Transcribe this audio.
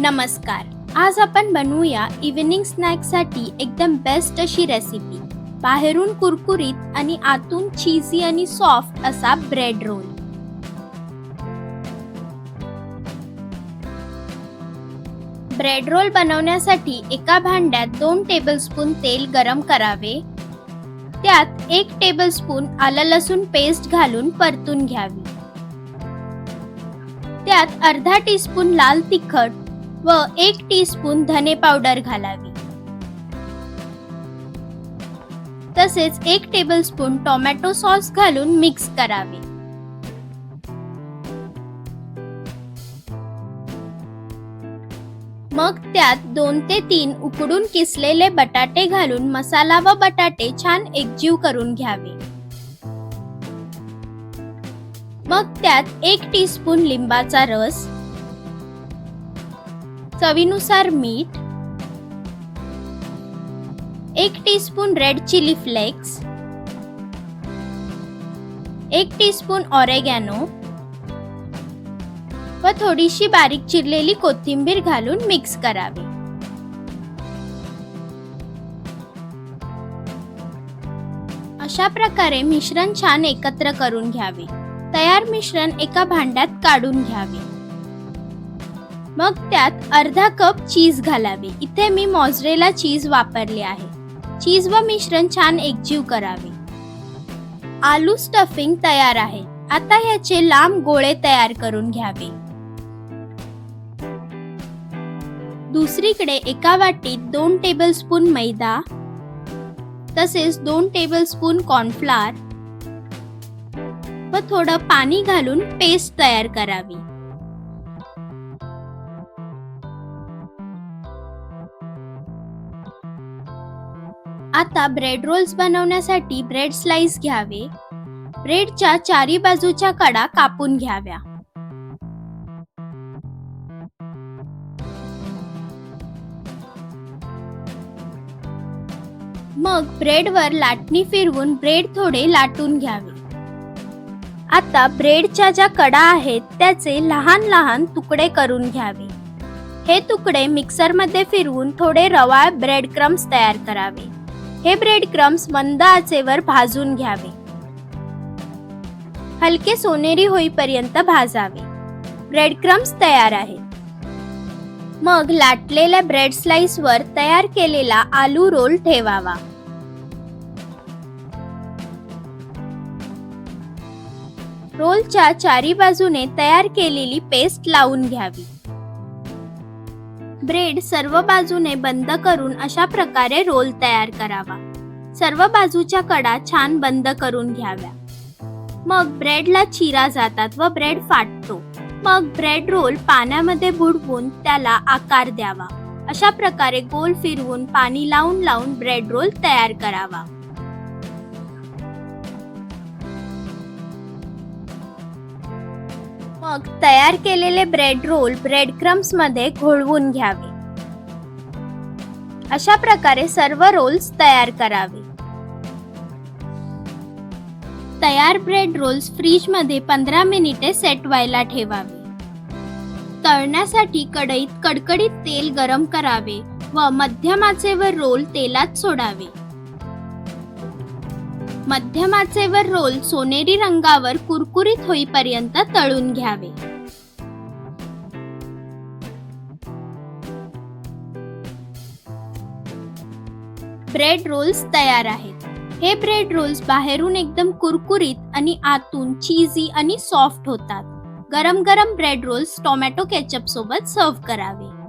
नमस्कार. आज आपण बनवूया इव्हिनिंग स्नॅक्ससाठी एकदम बेस्ट अशी रेसिपी बाहेरून कुरकुरीत आणि आतून चीजी आणि सॉफ्ट असा ब्रेड रोल ब्रेड रोल बनवण्यासाठी एका भांड्यात दोन टेबलस्पून तेल गरम करावे. त्यात एक टेबलस्पून आलं लसूण पेस्ट घालून परतून घ्यावी. त्यात अर्धा टीस्पून लाल तिखट व एक टीस्पून धने पावडर घालावी. तसेच एक टेबलस्पून टोमॅटो सॉस घालून मिक्स करावे. मग त्यात दोन ते तीन उकडून किसलेले बटाटे घालून मसाला व बटाटे छान एकजीव करून घ्यावे. मग त्यात एक टीस्पून लिंबाचा रस चवीनुसार मीठ एक टीस्पून रेड चिली फ्लेक्स एक टीस्पून ऑरेगॅनो व थोडीशी बारीक चिरलेली कोथिंबीर घालून मिक्स करावी. अशा प्रकारे मिश्रण छान एकत्र करून घ्यावे. तयार मिश्रण एका भांड्यात काढून घ्यावे. मग त्यात अर्धा कप चीज घालावे. इथे मी मॉझरेला चीज वापरले आहे. चीज व मिश्रण छान एकजीव करावे. आलू स्टफिंग तयार आहे. आता ह्याचे लांब गोळे तयार करून घ्यावे. दुसरीकडे एका वाटीत दोन टेबलस्पून मैदा तसेच दोन टेबलस्पून कॉर्नफ्लावर व थोडं पाणी घालून पेस्ट तयार करावी. आता ब्रेड रोल्स बनवण्यासाठी ब्रेड स्लाइस घ्यावे. ब्रेडच्या चारी बाजूच्या कडा कापून घ्याव्या. मग ब्रेडवर लाटणी फिरवून ब्रेड थोडे लाटून घ्यावे. आता ब्रेडच्या ज्या कडा आहेत त्याचे लहान लहान तुकडे करून घ्यावे. हे तुकडे मिक्सरमध्ये फिरवून थोडे रवाळ ब्रेड क्रम्स तयार करावे. हे ब्रेड क्रम्स मंद आचेवर भाजून घ्यावे. हलके सोनेरी होईपर्यंत भाजावे. ब्रेड क्रम्स तयार आहेत. मग लाटलेल्या ब्रेड स्लाइसवर तयार केलेला आलू रोल ठेवावा. रोलच्या चारी बाजूने तयार केलेली पेस्ट लावून घ्यावी. ब्रेड सर्व बाजूने बंद करून अशा प्रकारे रोल तयार करावा. सर्व बाजूच्या कडा छान बंद करून घ्याव्या. मग ब्रेडला चिरा जातात व ब्रेड फाटतो. मग ब्रेड रोल पाण्यामध्ये बुडवून त्याला आकार द्यावा. अशा प्रकारे गोल फिरवून पाणी लावून लावून ब्रेड रोल तयार करावा. मग तयार केलेले ब्रेड रोल ब्रेड क्रम्समध्ये घोळवून घ्यावे. अशा प्रकारे सर्व रोल्स तयार करावे. तयार ब्रेड रोल्स फ्रीजमध्ये पंधरा मिनिटे सेट व्हायला ठेवावे. तळण्यासाठी कढईत कडकडीत तेल गरम करावे व मध्यमाचे व रोल तेलात सोडावे. मध्यमाचे वर रोल सोनेरी रंगावर कुरकुरीत होईपर्यंत तळून घ्यावे. ब्रेड रोल्स तयार आहेत. हे ब्रेड रोल्स बाहेरून एकदम कुरकुरीत आणि आतून चीजी आणि सॉफ्ट होतात. गरम गरम ब्रेड रोल्स टोमॅटो केचप सोबत सर्व्ह करावे.